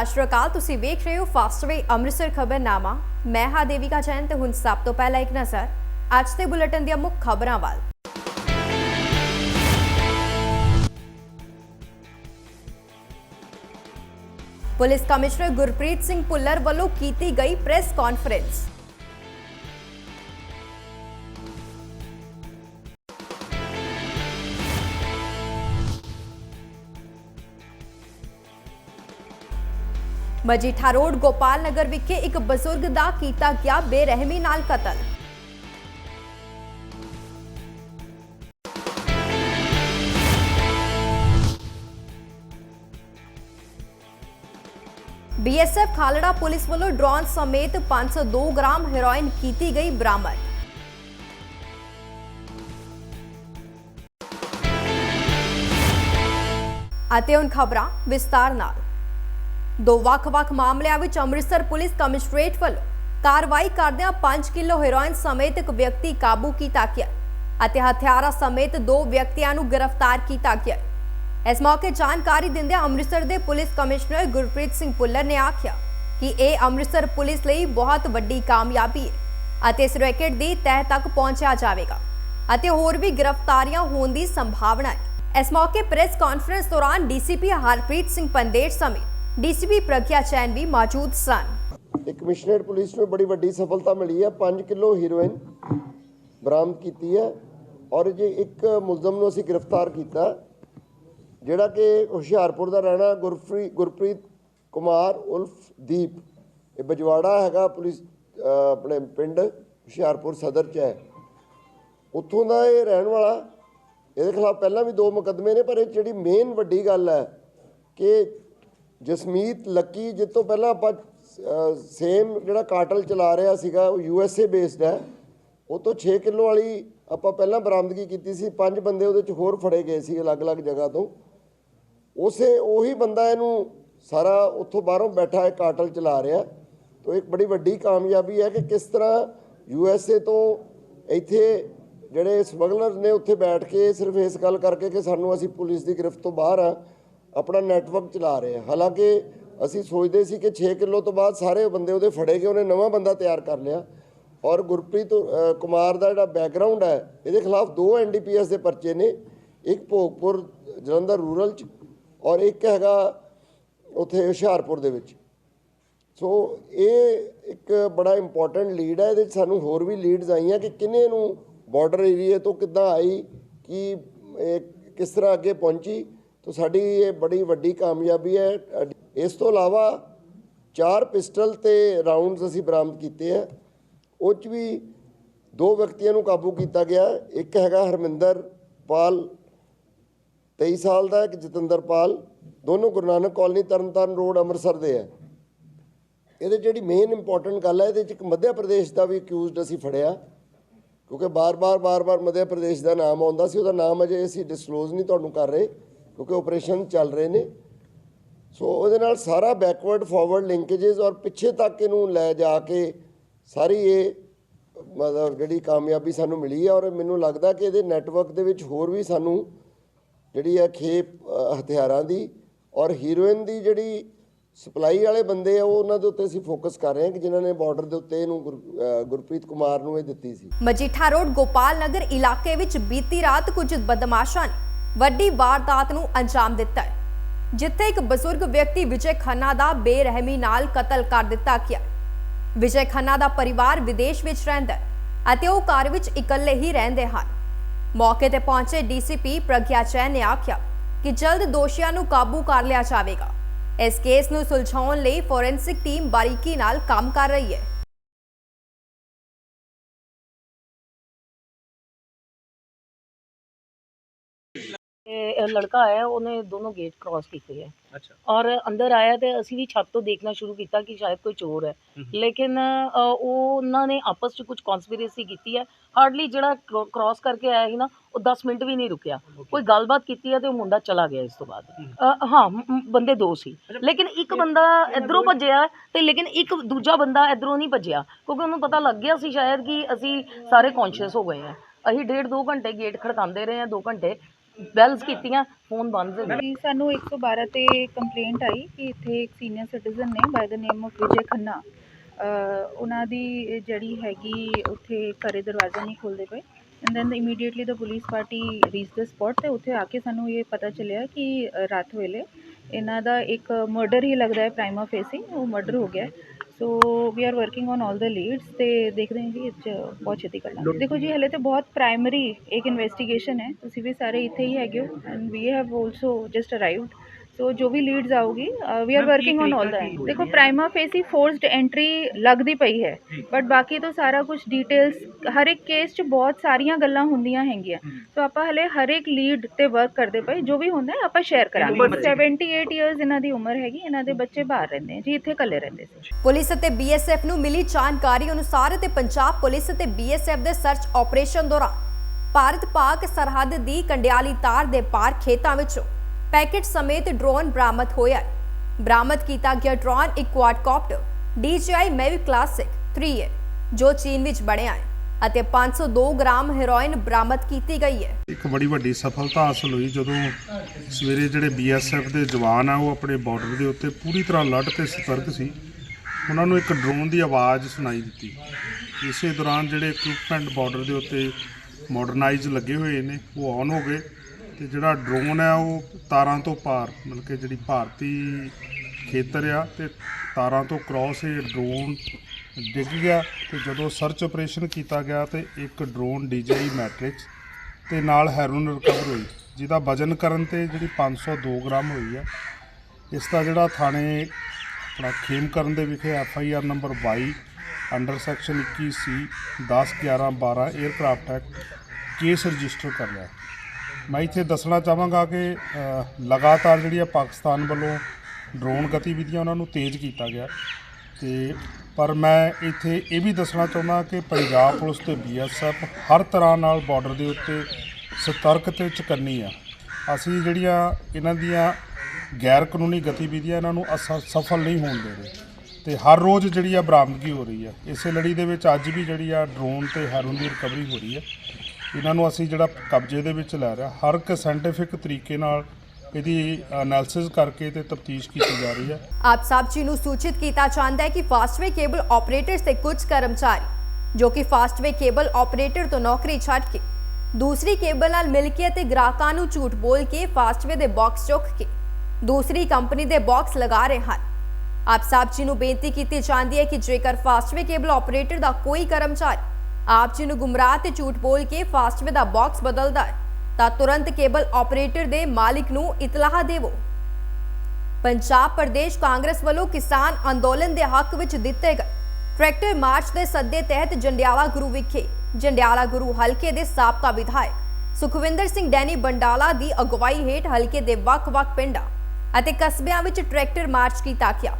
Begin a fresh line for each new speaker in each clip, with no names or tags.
ਸਤਿ ਸ਼੍ਰੀ ਅਕਾਲ, ਤੁਸੀਂ ਵੇਖ ਰਹੇ ਹੋ ਫਾਸਟਵੇ ਅੰਮ੍ਰਿਤਸਰ ਖਬਰਨਾਮਾ। ਮੈਂ ਹਾਂ ਦੇਵਿਕਾ ਜੈਨ ਤੇ ਹੁਣ ਸਭ ਤੋਂ ਪਹਿਲਾਂ ਇੱਕ ਨਜ਼ਰ ਅੱਜ ਦੇ ਬੁਲੇਟਿਨ ਦੀਆਂ ਮੁੱਖ ਖਬਰਾਂ ਵੱਲ। ਪੁਲਿਸ ਕਮਿਸ਼ਨਰ ਗੁਰਪ੍ਰੀਤ ਸਿੰਘ ਭੁੱਲਰ ਵੱਲੋਂ ਕੀਤੀ ਗਈ press conference. Majitha road, Gopal Nagar ਵਿਖੇ ਇੱਕ ਬਜ਼ੁਰਗ ਦਾ ਕੀਤਾ ਗਿਆ ਬੇਰਹਿਮੀ ਨਾਲ ਕਤਲ। ਬੀਐਸਐਫ ਖਾਲੜਾ ਪੁਲਿਸ ਵੱਲੋਂ ਡਰੋਨ ਸਮੇਤ 502 ਗ੍ਰਾਮ ਹੈਰੋਇਨ ਕੀਤੀ ਗਈ ਬਰਾਮਦ। ਅਤੇ ਹੁਣ ਖਬਰਾਂ ਵਿਸਤਾਰ ਨਾਲ। ਦੋ ਵੱਖ-ਵੱਖ ਮਾਮਲਿਆਂ ਵਿੱਚ ਅੰਮ੍ਰਿਤਸਰ ਪੁਲਿਸ ਕਮਿਸ਼ਨਰੇਟ ਵੱਲੋਂ ਕਾਰਵਾਈ ਕਰਦਿਆਂ 5 ਕਿਲੋ ਹੈਰੋਇਨ ਸਮੇਤ ਇੱਕ ਵਿਅਕਤੀ ਕਾਬੂ ਕੀਤਾ ਗਿਆ ਅਤੇ ਹਥਿਆਰਾਂ ਸਮੇਤ ਦੋ ਵਿਅਕਤੀਆਂ ਨੂੰ ਗ੍ਰਿਫਤਾਰ ਕੀਤਾ ਗਿਆ। ਇਸ ਮੌਕੇ ਜਾਣਕਾਰੀ ਦਿੰਦਿਆਂ ਅੰਮ੍ਰਿਤਸਰ ਦੇ ਪੁਲਿਸ ਕਮਿਸ਼ਨਰ ਗੁਰਪ੍ਰੀਤ ਸਿੰਘ ਪੁੱਲਰ ਨੇ ਆਖਿਆ ਕਿ ਇਹ ਅੰਮ੍ਰਿਤਸਰ ਪੁਲਿਸ ਲਈ ਬਹੁਤ ਵੱਡੀ ਕਾਮਯਾਬੀ ਹੈ ਅਤੇ ਇਸ ਰੈਕੇਟ ਦੀ ਤਹਿ ਤੱਕ ਪਹੁੰਚਿਆ ਜਾਵੇਗਾ ਅਤੇ ਹੋਰ ਵੀ ਗ੍ਰਿਫਤਾਰੀਆਂ ਹੋਣ ਦੀ ਸੰਭਾਵਨਾ ਹੈ। ਇਸ ਮੌਕੇ ਪ੍ਰੈਸ ਕਾਨਫਰੰਸ ਦੌਰਾਨ ਡੀਸੀਪੀ ਹਰਪ੍ਰੀਤ ਸਿੰਘ ਪੰਦੇਰ ਸਮੇਤ ਡੀਸੀਪੀ ਪ੍ਰਗਿਆ ਚੈਨ ਵੀ ਮੌਜੂਦ ਸਨ।
ਇਹ ਕਮਿਸ਼ਨਰੇਟ ਪੁਲਿਸ ਨੂੰ ਬੜੀ ਵੱਡੀ ਸਫਲਤਾ ਮਿਲੀ ਹੈ। 5 ਕਿਲੋ ਹੀਰੋਇਨ ਬਰਾਮਦ ਕੀਤੀ ਹੈ ਔਰ ਜੇ ਇੱਕ ਮੁਲਜ਼ਮ ਨੂੰ ਅਸੀਂ ਗ੍ਰਿਫਤਾਰ ਕੀਤਾ, ਜਿਹੜਾ ਕਿ ਹੁਸ਼ਿਆਰਪੁਰ ਦਾ ਰਹਿਣਾ ਗੁਰਪ੍ਰੀਤ ਗੁਰਪ੍ਰੀਤ ਕੁਮਾਰ ਉਲਫ ਦੀਪ, ਇਹ ਬਜਵਾੜਾ ਹੈਗਾ ਪੁਲਿਸ ਆਪਣੇ ਪਿੰਡ ਹੁਸ਼ਿਆਰਪੁਰ ਸਦਰ ਚ ਹੈ। ਉੱਥੋਂ ਦਾ ਇਹ ਰਹਿਣ ਵਾਲਾ, ਇਹਦੇ ਖਿਲਾਫ ਪਹਿਲਾਂ ਵੀ ਦੋ ਮੁਕੱਦਮੇ ਨੇ, ਪਰ ਇਹ ਜਿਹੜੀ ਮੇਨ ਵੱਡੀ ਗੱਲ ਹੈ ਕਿ ਜਸਮੀਤ ਲੱਕੀ ਜਿਸ ਤੋਂ ਪਹਿਲਾਂ ਆਪਾਂ ਸੇਮ ਜਿਹੜਾ ਕਾਟਲ ਚਲਾ ਰਿਹਾ ਸੀਗਾ, ਉਹ ਯੂ ਐਸ ਏ ਬੇਸਡ ਹੈ। ਉਹ ਤੋਂ 6 ਕਿਲੋ ਵਾਲੀ ਆਪਾਂ ਪਹਿਲਾਂ ਬਰਾਮਦਗੀ ਕੀਤੀ ਸੀ। ਪੰਜ ਬੰਦੇ ਉਹਦੇ ਚ ਹੋਰ ਫੜੇ ਗਏ ਸੀ ਅਲੱਗ-ਅਲੱਗ ਜਗ੍ਹਾ ਤੋਂ। ਉਸੇ, ਉਹੀ ਬੰਦਾ ਇਹਨੂੰ ਸਾਰਾ ਉੱਥੋਂ ਬਾਹਰੋਂ ਬੈਠਾ ਇਹ ਕਾਟਲ ਚਲਾ ਰਿਹਾ। ਤੋਂ ਇੱਕ ਬੜੀ ਵੱਡੀ ਕਾਮਯਾਬੀ ਹੈ ਕਿ ਕਿਸ ਤਰ੍ਹਾਂ ਯੂ ਐਸ ਏ ਤੋਂ ਇੱਥੇ ਜਿਹੜੇ ਸਮਗਲਰ ਨੇ, ਉੱਥੇ ਬੈਠ ਕੇ ਸਿਰਫ ਇਸ ਗੱਲ ਕਰਕੇ ਕਿ ਸਾਨੂੰ ਅਸੀਂ ਪੁਲਿਸ ਦੀ ਗ੍ਰਿਫਤ ਤੋਂ ਬਾਹਰ ਆ। ਆਪਣਾ ਨੈਟਵਰਕ ਚਲਾ ਰਹੇ ਆ। ਹਾਲਾਂਕਿ ਅਸੀਂ ਸੋਚਦੇ ਸੀ ਕਿ 6 ਕਿਲੋ ਤੋਂ ਬਾਅਦ ਸਾਰੇ ਬੰਦੇ ਉਹਦੇ ਫੜੇ ਗਏ, ਉਹਨੇ ਨਵਾਂ ਬੰਦਾ ਤਿਆਰ ਕਰ ਲਿਆ। ਔਰ ਗੁਰਪ੍ਰੀਤ ਕੁਮਾਰ ਦਾ ਜਿਹੜਾ ਬੈਕਗ੍ਰਾਉਂਡ ਹੈ, ਇਹਦੇ ਖਿਲਾਫ ਦੋ ਐਨਡੀਪੀਐਸ ਦੇ ਪਰਚੇ ਨੇ, ਇੱਕ ਭੋਗਪੁਰ ਜਲੰਧਰ ਰੂਰਲ ਚ ਔਰ ਇੱਕ ਹੈਗਾ ਉੱਥੇ ਹੁਸ਼ਿਆਰਪੁਰ ਦੇ ਵਿੱਚ। ਸੋ ਇਹ ਇੱਕ ਬੜਾ ਇੰਪੋਰਟੈਂਟ ਲੀਡ ਹੈ, ਇਹਦੇ 'ਚ ਸਾਨੂੰ ਹੋਰ ਵੀ ਲੀਡਸ ਆਈਆਂ ਕਿ ਕਿੰਨੇ ਨੂੰ ਬਾਰਡਰ ਏਰੀਏ ਤੋਂ ਕਿੱਦਾਂ ਆਈ, ਕਿ ਕਿਸ ਤਰ੍ਹਾਂ ਅੱਗੇ ਪਹੁੰਚੀ ਤਾਂ ਸਾਡੀ ਇਹ ਬੜੀ ਵੱਡੀ ਕਾਮਯਾਬੀ ਹੈ। ਇਸ ਤੋਂ ਇਲਾਵਾ ਚਾਰ ਪਿਸਟਲ ਤੇ ਰਾਉਂਡਸ ਅਸੀਂ ਬਰਾਮਦ ਕੀਤੇ ਆ। ਉਹ 'ਚ ਵੀ ਦੋ ਵਿਅਕਤੀਆਂ ਨੂੰ ਕਾਬੂ ਕੀਤਾ ਗਿਆ। ਇੱਕ ਹੈਗਾ ਹਰਮਿੰਦਰ ਪਾਲ 23 ਸਾਲ ਦਾ, ਇੱਕ ਜਤਿੰਦਰ ਪਾਲ। ਦੋਨੋਂ ਗੁਰੂ ਨਾਨਕ ਕਾਲਨੀ ਤਰਨਤਾਰਨ ਰੋਡ ਅੰਮ੍ਰਿਤਸਰ ਦੇ ਆ। ਇਹਦੇ ਜਿਹੜੀ ਮੇਨ ਇੰਪੋਰਟੈਂਟ ਗੱਲ ਹੈ, ਇਹਦੇ ਚ ਇੱਕ ਮੱਧ ਪ੍ਰਦੇਸ਼ ਦਾ ਵੀ ਅਕਿਊਜ਼ਡ ਅਸੀਂ ਫੜਿਆ। ਕਿਉਂਕਿ ਬਾਰ-ਬਾਰ ਬਾਰ-ਬਾਰ ਮੱਧ ਪ੍ਰਦੇਸ਼ ਦਾ ਨਾਮ ਆਉਂਦਾ ਸੀ। ਉਹਦਾ ਨਾਮ ਅਜੇ ਅਸੀਂ ਡਿਸਕਲੋਜ਼ ਨਹੀਂ ਤੁਹਾਨੂੰ ਕਰ ਰਹੇ। ਕਿਉਂਕਿ ਆਪਰੇਸ਼ਨ ਚੱਲ ਰਹੇ ਨੇ। ਸੋ ਉਹਦੇ ਨਾਲ ਸਾਰਾ ਬੈਕਵਰਡ ਫਾਰਵਰਡ ਲਿੰਕੇजेस ਔਰ ਪਿੱਛੇ ਤੱਕ ਇਹਨੂੰ ਲੈ ਜਾ ਕੇ ਸਾਰੀ ਇਹ, ਮਤਲਬ ਜਿਹੜੀ ਕਾਮਯਾਬੀ ਸਾਨੂੰ ਮਿਲੀ ਹੈ ਔਰ ਮੈਨੂੰ ਲੱਗਦਾ ਕਿ ਇਹਦੇ ਨੈਟਵਰਕ ਦੇ ਵਿੱਚ ਹੋਰ ਵੀ ਸਾਨੂੰ ਜਿਹੜੀ ਹੈ ਖੇਪ ਹਥਿਆਰਾਂ ਦੀ ਔਰ ਹੀਰੋਇਨ ਦੀ ਜਿਹੜੀ ਸਪਲਾਈ ਵਾਲੇ ਬੰਦੇ ਆ, ਉਹ ਉਹਨਾਂ ਦੇ ਉੱਤੇ ਅਸੀਂ ਫੋਕਸ ਕਰ ਰਹੇ ਹਾਂ ਕਿ ਜਿਨ੍ਹਾਂ ਨੇ ਬਾਰਡਰ ਦੇ ਉੱਤੇ ਇਹਨੂੰ ਗੁਰ- ਗੁਰਪ੍ਰੀਤ ਕੁਮਾਰ ਨੂੰ ਇਹ ਦਿੱਤੀ ਸੀ।
ਮਜੀਠਾ ਰੋਡ, ਗੋਪਾਲ ਨਗਰ ਇਲਾਕੇ ਵਿੱਚ ਬੀਤੀ ਰਾਤ ਕੁਝ ਬਦਮਾਸ਼ਾਂ ਨੇ ਵੱਡੀ ਵਾਰਦਾਤ ਨੂੰ ਅੰਜਾਮ ਦਿੱਤਾ ਹੈ, ਜਿੱਥੇ ਇੱਕ ਬਜ਼ੁਰਗ ਵਿਅਕਤੀ ਵਿਜੇ ਖੰਨਾ ਦਾ ਬੇਰਹਿਮੀ ਨਾਲ ਕਤਲ ਕਰ ਦਿੱਤਾ ਗਿਆ। ਵਿਜੇ ਖੰਨਾ ਦਾ ਪਰਿਵਾਰ ਵਿਦੇਸ਼ ਵਿੱਚ ਰਹਿੰਦਾ ਹੈ ਅਤੇ ਉਹ ਘਰ ਵਿੱਚ ਇਕੱਲੇ ਹੀ ਰਹਿੰਦੇ ਹਨ। ਮੌਕੇ ਤੇ ਪਹੁੰਚੇ ਡੀਸੀਪੀ ਪ੍ਰਗਿਆ ਚੈਨ ਨੇ ਆਖਿਆ ਕਿ ਜਲਦ ਦੋਸ਼ੀਆਂ ਨੂੰ ਕਾਬੂ ਕਰ ਲਿਆ ਜਾਵੇਗਾ। ਇਸ ਕੇਸ ਨੂੰ ਸੁਲਝਾਉਣ ਲਈ ਫੋਰੈਂਸਿਕ ਟੀਮ ਬਾਰੀਕੀ ਨਾਲ ਕੰਮ ਕਰ ਰਹੀ ਹੈ।
ਇਹ ਲੜਕਾ ਆਇਆ ਉਹਨੇ ਦੋਨੋਂ ਗੇਟ ਕ੍ਰਾਸ ਕੀਤੇ ਹੈ
ਅੱਛਾ।
ਔਰ ਅੰਦਰ ਆਇਆ ਤੇ ਅਸੀਂ ਵੀ ਛੱਤ ਤੋਂ ਦੇਖਣਾ ਸ਼ੁਰੂ ਕੀਤਾ ਕਿ ਸ਼ਾਇਦ ਕੋਈ ਚੋਰ ਹੈ। ਲੇਕਿਨ ਅ, ਉਹ ਉਹਨਾਂ ਨੇ ਆਪਸ ਚ ਕੁਝ ਕਨਸਪੀਰੇਸੀ ਕੀਤੀ ਹੈ। ਹਾਰਡਲੀ ਜਿਹੜਾ ਕ੍ਰਾਸ ਕਰਕੇ ਆਇਆ ਸੀ ਨਾ ਉਹ 10 ਮਿੰਟ ਵੀ ਨਹੀਂ ਰੁਕਿਆ। ਕੋਈ ਗੱਲਬਾਤ ਕੀਤੀ ਹੈ ਤੇ ਉਹ ਮੁੰਡਾ ਚਲਾ ਗਿਆ ਇਸ ਤੋਂ ਬਾਅਦ। ਅ, ਹਾਂ ਮ- ਮ- ਬੰਦੇ ਦੋ ਸੀ। ਲੇਕਿਨ ਇੱਕ ਬੰਦਾ ਇਧਰੋਂ ਭੱਜਿਆ ਤੇ ਲੇਕਿਨ ਇੱਕ ਦੂਜਾ ਬੰਦਾ ਇਧਰੋਂ ਨਹੀਂ ਭੱਜਿਆ ਕਿਉਂਕਿ ਉਹਨੂੰ ਪਤਾ ਲੱਗ ਗਿਆ ਸੀ ਸ਼ਾਇਦ ਕਿ ਅਸੀਂ ਸਾਰੇ ਕੌਨਸ਼ੀਅਸ ਹੋ ਗਏ ਹਾਂ। ਅਸੀਂ ਡੇਢ ਦੋ ਘੰਟੇ ਗੇਟ ਖੜਕਾਉਂਦੇ ਰਹੇ ਹਾਂ ਦੋ ਘੰਟੇ। ਬੈਲਸ ਕੀਤੀਆਂ ਫੋਨ ਬੰਦ ਹੋ ਗਏ।
ਕਿ ਸਾਨੂੰ 112 ਤੇ ਕੰਪਲੇਂਟ ਆਈ ਕਿ ਇੱਥੇ ਇੱਕ ਸੀਨੀਅਰ ਸਿਟੀਜ਼ਨ ਨੇ by the name of Vijay Khanna uh ਉਹਨਾਂ ਦੀ ਜਿਹੜੀ ਹੈਗੀ ਉੱਥੇ ਘਰੇ ਦਰਵਾਜ਼ਾ ਨਹੀਂ ਖੋਲਦੇ ਪਏ। And then immediately the police party reach the spot ਤੇ ਉੱਥੇ ਆ ਕੇ ਸਾਨੂੰ ਇਹ ਪਤਾ ਚੱਲਿਆ ਕਿ ਅ, ਰਾਤ ਵੇਲੇ ਇਹਨਾਂ ਦਾ ਇੱਕ ਮਰਡਰ ਹੀ ਲੱਗਦਾ ਹੈ ਪ੍ਰਾਈਮਾ ਫੇਸੀ ਉਹ ਮਰਡਰ ਹੋ ਗਿਆ so we are working on all the leads ਤੇ ਦੇਖਦੇ ਹਾਂ ਜੀ ਇਹ 'ਚ ਬਹੁਤ ਛੇਤੀ ਕਰ ਲਾਂਗੇ ਦੇਖੋ ਜੀ ਹਲੇ ਤੇ ਬਹੁਤ ਪ੍ਰਾਇਮਰੀ ਇੱਕ ਇਨਵੈਸਟੀਗੇਸ਼ਨ ਹੈ ਤੁਸੀਂ ਵੀ ਸਾਰੇ ਇੱਥੇ ਹੀ ਹੈਗੇ ਹੋ and we have also just arrived so ਜੋ ਵੀ ਲੀਡਸ ਆਉਗੀ we are working on all that ਦੇਖੋ ਪ੍ਰਾਈਮਾ ਫੇਸੀ ਫੋਰਸਡ ਐਂਟਰੀ ਲੱਗਦੀ ਪਈ ਹੈ ਬਟ ਬਾਕੀ ਤਾਂ ਸਾਰਾ ਕੁਝ ਡਿਟੇਲਸ ਹਰ ਇੱਕ ਕੇਸ 'ਚ ਬਹੁਤ ਸਾਰੀਆਂ ਗੱਲਾਂ ਹੁੰਦੀਆਂ ਹੈਗੀਆਂ ਸੋ ਆਪਾਂ ਹਲੇ ਹਰ ਇੱਕ ਲੀਡ ਤੇ ਵਰਕ ਕਰਦੇ ਪਏ ਜੋ ਵੀ ਹੁੰਦਾ ਹੈ ਆਪਾਂ ਸ਼ੇਅਰ ਕਰਾਂਗੇ 78 ਇਅਰਸ ਇਹਨਾਂ ਦੀ ਉਮਰ ਹੈਗੀ ਇਹਨਾਂ ਦੇ ਬੱਚੇ ਬਾਹਰ ਰਹਿੰਦੇ ਆ ਜੀ ਇੱਥੇ ਇਕੱਲੇ ਰਹਿੰਦੇ ਸੀ
ਪੁਲਿਸ ਅਤੇ ਬੀਐਸਐਫ ਨੂੰ ਮਿਲੀ ਜਾਣਕਾਰੀ ਅਨੁਸਾਰ ਅਤੇ ਪੰਜਾਬ ਪੁਲਿਸ ਅਤੇ ਬੀਐਸਐਫ ਦੇ ਸਰਚ ਆਪਰੇਸ਼ਨ ਦੌਰਾਨ ਭਾਰਤ ਪਾਕ ਸਰਹੱਦ ਦੀ ਕੰਡਿਆਲੀ ਤਾਰ ਦੇ ਪਾਰ ਖੇਤਾਂ ਵਿੱਚੋਂ ਪੈਕੇਟ ਸਮੇਤ ਡਰੋਨ ਬਰਾਮਦ ਹੋਇਆ ਬਰਾਮਦ ਕੀਤਾ ਗਿਆ ਡਰੋਨ ਇੱਕ ਕੁਆਡਕਾਪਟਰ DJI Mavic Classic 3 ਹੈ, ਜੋ ਚੀਨ ਵਿੱਚ ਬਣਿਆ ਹੈ ਅਤੇ 502 ਗ੍ਰਾਮ ਹੈਰੋਇਨ ਬਰਾਮਦ ਕੀਤੀ ਗਈ ਹੈ।
ਇੱਕ ਬੜੀ ਵੱਡੀ ਸਫਲਤਾ ਹਾਸਲ ਹੋਈ ਜਦੋਂ ਸਵੇਰੇ ਜਿਹੜੇ ਬੀਐਸਐਫ ਦੇ ਜਵਾਨ ਆ, ਉਹ ਆਪਣੇ ਬਾਰਡਰ ਦੇ ਉੱਤੇ ਪੂਰੀ ਤਰ੍ਹਾਂ ਲੜ ਤੇ ਸਤਰਕ ਸੀ। ਉਹਨਾਂ ਨੂੰ ਇੱਕ ਡਰੋਨ ਦੀ ਆਵਾਜ਼ ਸੁਣਾਈ ਦਿੱਤੀ। ਇਸੇ ਦੌਰਾਨ ਜਿਹੜੇ ਇਕਵਿਪਮੈਂਟ ਬਾਰਡਰ ਦੇ ਉੱਤੇ ਮਾਡਰਨਾਈਜ਼ ਲੱਗੇ ਹੋਏ ਨੇ, ਉਹ ਔਨ ਹੋ ਗਏ। ਤੇ ਜਿਹੜਾ ਡਰੋਨ ਹੈ ਉਹ ਤਾਰਾਂ ਤੋਂ ਪਾਰ, ਮਤਲਬ ਕਿ ਜਿਹੜੀ ਭਾਰਤੀ ਖੇਤਰ ਆ ਤੇ ਤਾਰਾਂ ਤੋਂ ਕ੍ਰਾਸ ਇਹ ਡਰੋਨ ਡਿੱਗ ਗਿਆ ਤੇ ਜਦੋਂ ਸਰਚ ਆਪਰੇਸ਼ਨ ਕੀਤਾ ਗਿਆ ਤੇ ਇੱਕ ਡਰੋਨ DJI ਮੈਟ੍ਰਿਕਸ ਤੇ ਨਾਲ ਹੈਰੋਨ ਰਿਕਵਰ ਹੋਈ, ਜਿਹਦਾ ਵਜਨ ਕਰਨ ਤੇ ਜਿਹੜੀ 502 ਗ੍ਰਾਮ ਹੋਈ ਆ। ਇਸ ਦਾ ਜਿਹੜਾ ਥਾਣੇ ਆਪਣਾ ਖੇਮ ਕਰਨ ਦੇ ਵਿਖੇ F I R number 22 under section 21 C 10 11 12 aircraft act case register ਕਰ ਲਿਆ। ਮੈਂ ਇੱਥੇ ਦੱਸਣਾ ਚਾਹਾਂਗਾ ਕਿ ਲਗਾਤਾਰ ਜਿਹੜੀ ਆ ਪਾਕਿਸਤਾਨ ਵੱਲੋਂ ਡਰੋਨ ਗਤੀਵਿਧੀਆਂ ਉਹਨਾਂ ਨੂੰ ਤੇਜ਼ ਕੀਤਾ ਗਿਆ। ਤੇ ਪਰ ਮੈਂ ਇੱਥੇ ਇਹ ਵੀ ਦੱਸਣਾ ਚਾਹੁੰਦਾ ਕਿ ਪੰਜਾਬ ਪੁਲਿਸ ਤੇ ਬੀਐਸਐਫ ਹਰ ਤਰ੍ਹਾਂ ਨਾਲ ਬਾਰਡਰ ਦੇ ਉੱਤੇ ਸਤਰਕ ਤੇ ਚੁਕੰਨੀ ਆ। ਅਸੀਂ ਜਿਹੜੀਆਂ ਇਹਨਾਂ ਦੀਆਂ ਗੈਰ ਕਾਨੂੰਨੀ ਗਤੀਵਿਧੀਆਂ ਇਹਨਾਂ ਨੂੰ ਅਸ- ਸਫਲ ਨਹੀਂ ਹੋਣ ਦੇ ਰਹੇ ਤੇ ਹਰ ਰੋਜ਼ ਜਿਹੜੀ ਆ ਬਰਾਮਦਗੀ ਹੋ ਰਹੀ ਆ। ਇਸੇ ਲੜੀ ਦੇ ਵਿੱਚ ਅੱਜ ਵੀ ਜਿਹੜੀ ਆ ਡਰੋਨ ਤੇ ਹੈਰੋਨ ਦੀ ਰਿਕਵਰੀ ਹੋ ਰਹੀ ਆ। ਇਹਨਾਂ ਨੂੰ ਅਸੀਂ ਜਿਹੜਾ ਕਬਜ਼ੇ ਦੇ ਵਿੱਚ ਲੈ ਰਿਹਾ ਹਰ ਇੱਕ ਸਾਇੰਟੀਫਿਕ ਤਰੀਕੇ ਨਾਲ ਇਹਦੀ ਐਨਾਲਿਸਿਸ ਕਰਕੇ ਤੇ ਤਫਤੀਸ਼ ਕੀਤੀ ਜਾ ਰਹੀ ਹੈ।
ਆਪ ਸਭ ਜੀ ਨੂੰ ਸੂਚਿਤ ਕੀਤਾ ਜਾਂਦਾ ਹੈ ਕਿ ਫਾਸਟਵੇ ਕੇਬਲ ਆਪਰੇਟਰਸ ਦੇ ਕੁਝ ਕਰਮਚਾਰੀ, ਜੋ ਕਿ ਫਾਸਟਵੇ ਕੇਬਲ ਆਪਰੇਟਰ ਤੋਂ ਨੌਕਰੀ ਛੱਡ ਕੇ, ਦੂਸਰੀ ਕੇਬਲ ਨਾਲ ਮਿਲ ਕੇ ਅਤੇ ਗ੍ਰਾਹਕਾਂ ਨੂੰ ਝੂਠ ਬੋਲ ਕੇ ਫਾਸਟਵੇ ਦੇ ਬਾਕਸ ਚੁੱਕ ਕੇ, ਦੂਸਰੀ ਕੰਪਨੀ ਦੇ ਬਾਕਸ ਲਗਾ ਰਹੇ ਹਨ। ਆਪ ਸਾਹਿਬ ਜੀ ਨੂੰ ਬੇਨਤੀ ਕੀਤੀ ਜਾਂਦੀ ਹੈ ਕਿ ਜੇਕਰ ਫਾਸਟਵੇ ਕੇਬਲ ਆਪਰੇਟਰ ਦਾ ਕੋਈ ਕਰਮਚਾਰੀ ਆਪ ਜੀ ਨੂੰ ਗੁੰਮਰਾਹ ਤੇ ਝੂਠ ਬੋਲ ਕੇ ਫਾਸਟਵੇ ਦਾ ਬਾਕਸ ਬਦਲਦਾ ਹੈ, ਤਾਂ ਤੁਰੰਤ ਕੇਬਲ ਆਪਰੇਟਰ ਦੇ ਮਾਲਿਕ ਨੂੰ ਇਤਲਾਹ ਦੇਵੋ। ਪੰਜਾਬ ਪ੍ਰਦੇਸ਼ ਕਾਂਗਰਸ ਵੱਲੋਂ ਕਿਸਾਨ ਅੰਦੋਲਨ ਦੇ ਹੱਕ ਵਿੱਚ ਦਿੱਤੇ ਗਏ ਟਰੈਕਟਰ ਮਾਰਚ ਦੇ ਸੱਦੇ ਤਹਿਤ ਜੰਡਿਆਲਾ ਗੁਰੂ ਵਿਖੇ। ਜੰਡਿਆਲਾ ਗੁਰੂ ਹਲਕੇ ਦੇ ਸਾਬਕਾ ਵਿਧਾਇਕ ਸੁਖਵਿੰਦਰ ਸਿੰਘ ਡੈਨੀ ਬੰਡਾਲਾ ਦੀ ਅਗਵਾਈ ਹੇਠ ਹਲਕੇ ਦੇ ਵੱਖ-ਵੱਖ ਪਿੰਡਾਂ ਅਤੇ ਕਸਬਿਆਂ ਵਿੱਚ ਟਰੈਕਟਰ ਮਾਰਚ ਕੀਤਾ ਗਿਆ।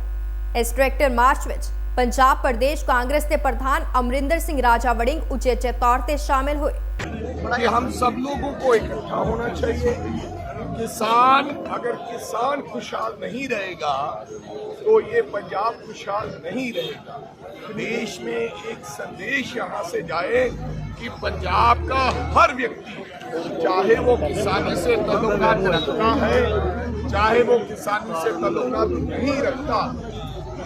ਇਸ ਟਰੈਕਟਰ ਮਾਰਚ ਵਿੱਚ पंजाब प्रदेश कांग्रेस के प्रधान अमरिंदर सिंह राजा वड़िंग उचेचे तौर से शामिल हुए।
कि हम सब लोगों को इकट्ठा होना चाहिए। किसान, अगर किसान खुशहाल नहीं रहेगा तो ये पंजाब खुशहाल नहीं रहेगा। देश में एक संदेश यहाँ से जाए कि पंजाब का हर व्यक्ति, चाहे वो किसानी से तल्लुकात रखता है, चाहे वो किसानी से तल्लुकात तो नहीं रखता,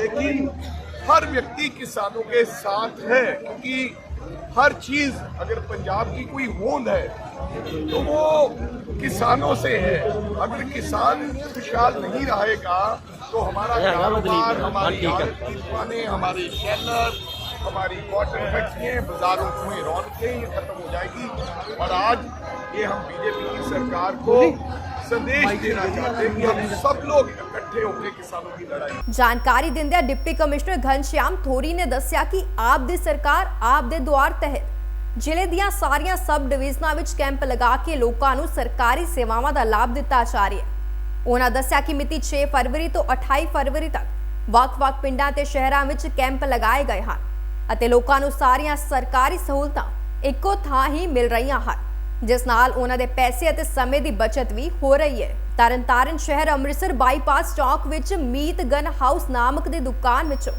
लेकिन हर व्यक्ति किसानों के साथ है क्योंकि हर चीज़ अगर पंजाब की कोई होंद है तो वो किसानों से है। अगर किसान खुशहाल नहीं रहेगा तो हमारा कारोबार हमारी दुकानें हमारे शेलर हमारी कॉटन फैक्ट्रियाँ बाजारों में रौनकें ये खत्म हो जाएगी। और आज ये हम बीजेपी की सरकार को संदेश देना चाहते हैं कि हम सब लोग इकट्ठे होकर किसानों की लड़ाई
ਜਾਣਕਾਰੀ ਦਿੰਦਿਆਂ ਡਿਪਟੀ ਕਮਿਸ਼ਨਰ ਘਨਸ਼ਿਆਮ ਥੋਰੀ ਨੇ ਦੱਸਿਆ ਕਿ ਆਪ ਦੀ ਸਰਕਾਰ ਆਪ ਦੇ ਦੁਆਰ ਤਹਿਤ ਜ਼ਿਲ੍ਹੇ ਦੀਆਂ ਸਾਰੀਆਂ ਸਬ ਡਿਵੀਜ਼ਨਾਂ ਵਿੱਚ ਕੈਂਪ ਲਗਾ ਕੇ ਲੋਕਾਂ ਨੂੰ ਸਰਕਾਰੀ ਸੇਵਾਵਾਂ ਦਾ ਲਾਭ ਦਿੱਤਾ ਜਾ ਰਿਹਾ ਹੈ ਉਹਨਾਂ ਦੱਸਿਆ ਕਿ ਮਿਤੀ 6 ਫਰਵਰੀ ਤੋਂ 28 ਫਰਵਰੀ ਤੱਕ ਵੱਖ-ਵੱਖ ਪਿੰਡਾਂ ਤੇ ਸ਼ਹਿਰਾਂ ਵਿੱਚ ਕੈਂਪ ਲਗਾਏ ਗਏ ਹਨ ਅਤੇ ਲੋਕਾਂ ਨੂੰ ਸਾਰੀਆਂ ਸਰਕਾਰੀ ਸਹੂਲਤਾਂ ਇੱਕੋ ਥਾਂ ਹੀ ਮਿਲ ਰਹੀਆਂ ਹਨ ਜਿਸ ਨਾਲ ਉਹਨਾਂ ਦੇ ਪੈਸੇ ਅਤੇ ਸਮੇਂ ਦੀ ਬਚਤ ਵੀ ਹੋ ਰਹੀ ਹੈ। ਤਰਨਤਾਰਨ ਸ਼ਹਿਰ ਅੰਮ੍ਰਿਤਸਰ ਬਾਈਪਾਸ ਚੌਕ ਵਿੱਚ ਮੀਤ ਗਨ ਹਾਊਸ ਨਾਮਕ ਦੀ ਦੁਕਾਨ ਵਿੱਚੋਂ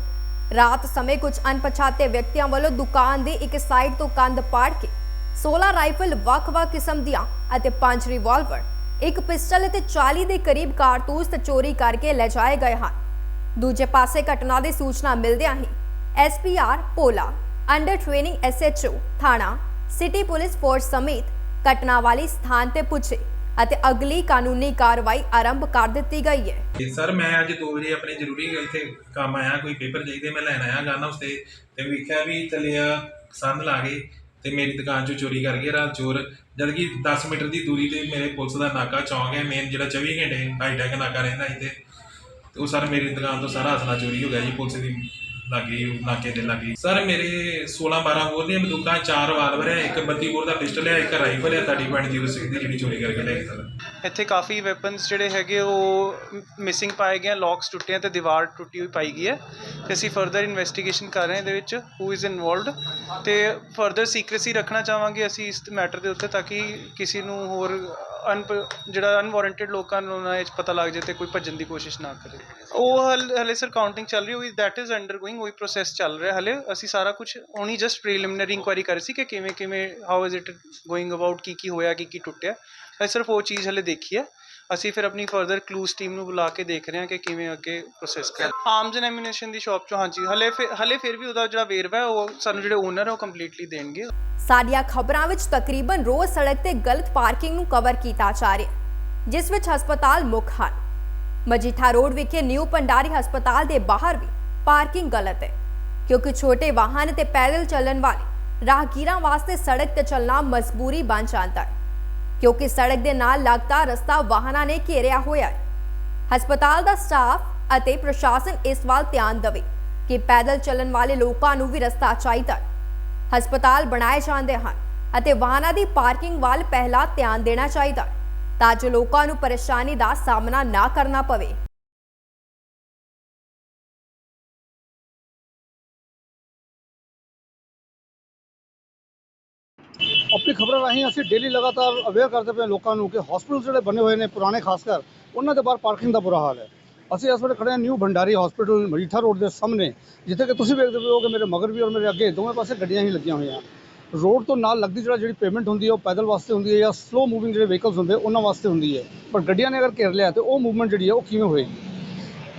ਰਾਤ ਸਮੇਂ ਕੁਝ ਅਣਪਛਾਤੇ ਵਿਅਕਤੀਆਂ ਵੱਲੋਂ ਦੁਕਾਨ ਦੀ ਇੱਕ ਸਾਈਡ ਤੋਂ ਕੰਧ ਪਾੜ ਕੇ 16 ਰਾਈਫਲ ਵੱਖ-ਵੱਖ ਕਿਸਮ ਦੀਆਂ ਅਤੇ 5 ਰਿਵਾਲਵਰ ਇੱਕ ਪਿਸਟਲ ਅਤੇ 40 ਦੇ ਕਰੀਬ ਕਾਰਤੂਸ ਤੇ ਚੋਰੀ ਕਰਕੇ ਲੈ ਜਾਏ ਗਏ ਹਨ। ਦੂਜੇ ਪਾਸੇ ਘਟਨਾ ਦੀ ਸੂਚਨਾ ਮਿਲਦਿਆਂ ਹੀ ਐਸਪੀਆਰ ਪੋਲਾ, ਅੰਡਰ ਟ੍ਰੇਨਿੰਗ ਐਸਐਚਓ ਥਾਣਾ, ਸਿਟੀ ਪੁਲਿਸ ਫੋਰਸ ਸਮੇਤ ਘਟਨਾ ਵਾਲੀ ਸਥਾਨ ਤੇ ਪੁੱਜੇ ਅਤੇ ਅਗਲੀ ਕਾਨੂੰਨੀ ਕਾਰਵਾਈ ਆਰੰਭ ਕਰ ਦਿੱਤੀ ਗਈ ਹੈ।
ਤੇ ਸਰ, ਮੈਂ ਅੱਜ 2 ਵਜੇ ਆਪਣੇ ਜ਼ਰੂਰੀ ਇੱਥੇ ਕੰਮ ਆਇਆ, ਕੋਈ ਪੇਪਰ ਚਾਹੀਦੇ ਮੈਂ ਲੈਣ ਆਇਆ ਗਾਨਾ ਉਸਤੇ ਤੇ ਵੇਖਿਆ ਵੀ ਥੱਲੇ ਆ ਲਾ ਗਏ ਤੇ ਮੇਰੀ ਦੁਕਾਨ ਚੋਂ ਚੋਰੀ ਕਰ ਗਏ ਰਾਤ ਚੋਰ। ਜਦ ਕਿ 10 ਮੀਟਰ ਦੀ ਦੂਰੀ ਤੇ ਮੇਰੇ ਪੁਲਿਸ ਦਾ ਨਾਕਾ ਚੌਂਕ ਹੈ ਮੇਨ ਜਿਹੜਾ 24 ਘੰਟੇ ਹਾਈਟੈਕ ਨਾਕਾ ਰਹਿੰਦਾ ਇੱਥੇ ਤੇ ਉਹ ਸਰ ਮੇਰੀ ਦੁਕਾਨ ਤੋਂ ਸਾਰਾ ਅਸਲਾ ਚੋਰੀ ਹੋ ਗਿਆ ਜੀ, ਪੁਲਿਸ ਦੀ ਲੱਗੀ ਨਾਕੇ ਦੇ ਲੱਗੀ। ਸਰ, ਮੇਰੇ 16 12 ਬੋਰ ਦੀਆਂ ਬੰਦੂਕਾਂ, ਚਾਰ ਰਿਵਾਲਵਰ ਹੈ, ਇੱਕ 32 ਬੋਰ ਦਾ ਪਿਸਟਲ ਹੈ, ਇੱਕ ਰਾਈਫਲ ਹੈ 30.06 ਦੀ ਜਿਹੜੀ ਚੋਰੀ ਕਰਕੇ ਲੈ ਗਏ ਸਰ।
ਇੱਥੇ ਕਾਫੀ ਵੈਪਨਸ ਜਿਹੜੇ ਹੈਗੇ, ਉਹ ਮਿਸਿੰਗ ਪਾਏ ਗਏ ਆ ਲੌਕਸ ਟੁੱਟੇ ਆ ਤੇ ਦੀਵਾਰ ਟੁੱਟੀ ਹੋਈ ਪਾਈ ਗਈ ਹੈ। ਤੇ ਅਸੀਂ ਫਰਦਰ ਇਨਵੈਸਟੀਗੇਸ਼ਨ ਕਰ ਰਹੇ ਹਾਂ ਇਹਦੇ ਵਿੱਚ ਹੂ ਇਜ਼ ਇਨਵੋਲਵਡ ਤੇ ਫਰਦਰ ਸੀਕ੍ਰੇਸੀ ਰੱਖਣਾ ਚਾਹਾਂਗੇ ਅਸੀਂ ਇਸ ਮੈਟਰ ਦੇ ਉੱਤੇ, ਤਾਂ ਕਿ ਕਿਸੇ ਨੂੰ ਹੋਰ ਅਨ ਜਿਹੜਾ ਅਨਵਾਰੰਟਡ ਲੋਕਾਂ ਨੂੰ ਉਹਨਾਂ ਵਿੱਚ ਪਤਾ ਲੱਗ ਜਾਏ ਤੇ ਕੋਈ ਭੱਜਣ ਦੀ ਕੋਸ਼ਿਸ਼ ਨਾ ਕਰੇ। ਉਹ ਹਲ- ਹਲੇ ਸਰ ਕਾਊਂਟਿੰਗ ਚੱਲ ਰਹੀ ਹੋਈ ਦੈਟ ਇਜ਼ ਅੰਡਰਗੋਇੰਗ ਉਹੀ ਪ੍ਰੋਸੈਸ ਚੱਲ ਰਿਹਾ ਹਲੇ। ਅਸੀਂ ਸਾਰਾ ਕੁਝ ਓਨਲੀ ਜਸਟ ਪ੍ਰੀਲਿਮਿਨਰੀ ਇਨਕੁਆਇਰੀ ਕਰ ਰਹੀ ਸੀ ਕਿ ਕਿਵੇਂ ਕਿਵੇਂ how is it going about ਕੀ ਕੀ ਹੋਇਆ ਕੀ ਕੀ ਟੁੱਟਿਆ। ਅਸੀਂ ਸਿਰਫ ਉਹ ਚੀਜ਼ ਹਲੇ ਦੇਖੀ ਹੈ। ਅਸੀਂ ਫਿਰ ਆਪਣੀ ਫਰਦਰ ਕਲੂਸ ਟੀਮ ਨੂੰ ਬੁਲਾ ਕੇ ਦੇਖ ਰਹੇ ਹਾਂ ਕਿ ਕਿਵੇਂ ਅੱਗੇ ਪ੍ਰੋਸੈਸ ਕਰ ਆਰਮਸ ਐਂਡ ਐਮੂਨੇਸ਼ਨ ਦੀ ਸ਼ਾਪ ਚੋਂ, ਹਾਂਜੀ, ਹਲੇ ਹਲੇ ਫਿਰ ਵੀ ਉਹਦਾ ਜਿਹੜਾ ਵੇਰਵਾ ਹੈ, ਉਹ ਸਾਨੂੰ ਜਿਹੜੇ ਓਨਰ ਹੈ ਉਹ ਕੰਪਲੀਟਲੀ ਦੇਣਗੇ।
ਸਾਡੀਆਂ ਖਬਰਾਂ ਵਿੱਚ ਤਕਰੀਬਨ ਰੋਜ਼ ਸੜਕ ਤੇ ਗਲਤ ਪਾਰਕਿੰਗ ਨੂੰ ਕਵਰ ਕੀਤਾ ਜਾ ਰਿਹਾ ਜਿਸ ਵਿੱਚ ਹਸਪਤਾਲ ਮੁੱਖ ਹਨ। ਮਜੀਠਾ ਰੋਡ ਵਿਖੇ ਨਿਊ ਪੰਡਾਰੀ ਹਸਪਤਾਲ ਦੇ ਬਾਹਰ ਵੀ ਪਾਰਕਿੰਗ ਗਲਤ ਹੈ, ਕਿਉਂਕਿ ਛੋਟੇ ਵਾਹਨ ਤੇ ਪੈਦਲ ਚੱਲਣ ਵਾਲੇ ਰਾਹਗੀਰਾਂ ਵਾਸਤੇ ਸੜਕ ਤੇ ਚੱਲਣਾ ਮਜਬੂਰੀ ਬਣ ਜਾਂਦਾ ਹੈ। ਕਿਉਂਕਿ ਸੜਕ ਦੇ ਨਾਲ ਲੱਗਦਾ ਰਸਤਾ ਵਾਹਨਾਂ ਨੇ ਘੇਰਿਆ ਹੋਇਆ ਹੈ। ਹਸਪਤਾਲ ਦਾ ਸਟਾਫ ਅਤੇ ਪ੍ਰਸ਼ਾਸਨ ਇਸ ਵੱਲ ਧਿਆਨ ਦੇਵੇ ਕਿ ਪੈਦਲ ਚੱਲਣ ਵਾਲੇ ਲੋਕਾਂ ਨੂੰ ਵੀ ਰਸਤਾ ਚਾਹੀਦਾ ਹੈ। ਹਸਪਤਾਲ ਬਣਾਏ ਜਾਂਦੇ ਹਨ ਅਤੇ ਵਾਹਨਾਂ ਦੀ ਪਾਰਕਿੰਗ ਵੱਲ ਪਹਿਲਾਂ ਧਿਆਨ ਦੇਣਾ ਚਾਹੀਦਾ ਤਾਂ ਜੋ ਲੋਕਾਂ ਨੂੰ ਪਰੇਸ਼ਾਨੀ ਦਾ ਸਾਹਮਣਾ ਨਾ ਕਰਨਾ ਪਵੇ।
ਖਬਰਾਂ ਰਾਹੀਂ ਅਸੀਂ ਡੇਲੀ ਲਗਾਤਾਰ ਅਵੇਅਰ ਕਰਦੇ ਪਏ ਹਾਂ ਲੋਕਾਂ ਨੂੰ ਕਿ ਹਸਪੀਟਲ ਜਿਹੜੇ ਬਣੇ ਹੋਏ ਨੇ ਪੁਰਾਣੇ ਖਾਸ ਕਰ, ਉਹਨਾਂ ਦੇ ਬਾਹਰ ਪਾਰਕਿੰਗ ਦਾ ਬੁਰਾ ਹਾਲ ਹੈ। ਅਸੀਂ ਇਸ ਵੇਲੇ ਖੜੇ ਹਾਂ new Bhandari hospital Majitha road ਦੇ ਸਾਹਮਣੇ, ਜਿੱਥੇ ਕਿ ਤੁਸੀਂ ਵੇਖਦੇ ਪਏ ਹੋ ਕਿ ਮੇਰੇ ਮਗਰ ਵੀ ਔਰ ਮੇਰੇ ਅੱਗੇ ਦੋਵੇਂ ਪਾਸੇ ਗੱਡੀਆਂ ਹੀ ਲੱਗੀਆਂ ਹੋਈਆਂ। ਰੋਡ ਤੋਂ ਨਾਲ ਲੱਗਦੀ ਜਿਹੜਾ ਜਿਹੜੀ ਪੇਮੈਂਟ ਹੁੰਦੀ ਹੈ, ਉਹ ਪੈਦਲ ਵਾਸਤੇ ਹੁੰਦੀ ਹੈ ਜਾਂ ਸਲੋ ਮੂਵਿੰਗ ਜਿਹੜੇ ਵਹੀਕਲਸ ਹੁੰਦੇ, ਉਹਨਾਂ ਵਾਸਤੇ ਹੁੰਦੀ ਹੈ। ਪਰ ਗੱਡੀਆਂ ਨੇ ਅਗਰ ਘੇਰ ਲਿਆ ਤੇ ਉਹ ਮੂਵਮੈਂਟ ਜਿਹੜੀ ਹੈ, ਉਹ ਕਿਵੇਂ ਹੋਏਗੀ?